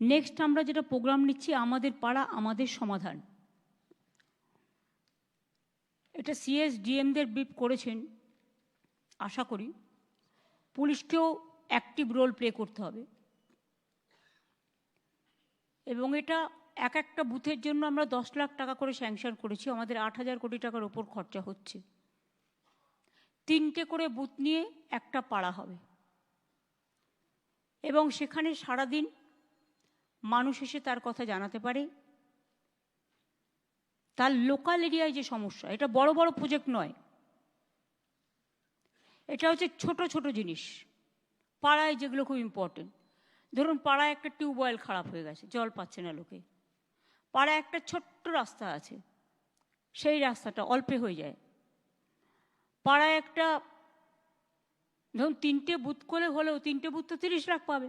Next আমরা যেটা programme নিচ্ছি, আমাদের পাড়া, আমাদের সমাধান। এটা সিএস ডিএমদের বিপ করেছেন, আশা করি। পুলিশকেও অ্যাক্টিভ রোল প্লে করতে হবে। এবং এটা এক একটা বুথের জন্য আমরা দশ লাখ টাকা করে স্যাংশন করেছি, আমাদের আট হাজার কোটি টাকার ওপর খরচা হচ্ছে। তিনটে করে বুথ নিয়ে একটা পাড়া হবে। এবং সেখানে সারাদিন মানুষ এসে তার কথা জানাতে পারে। তার লোকাল এরিয়ায় যে সমস্যা, এটা বড় বড় প্রজেক্ট নয়। এটা হচ্ছে ছোট ছোট জিনিস। পাড়ায় যেগুলো খুব ইম্পর্টেন্ট ধরুন পাড়ায় একটা টিউবওয়েল খারাপ হয়ে গেছে, জল পাচ্ছে না লোকে। পাড়ায় একটা ছোট্ট রাস্তা আছে, সেই রাস্তাটা অল্পে হয়ে যায়। পাড়ায় একটা, ধরুন তিনটে বুথ করে হলেও তিনটে বুথ তো তিরিশ লাখ পাবে।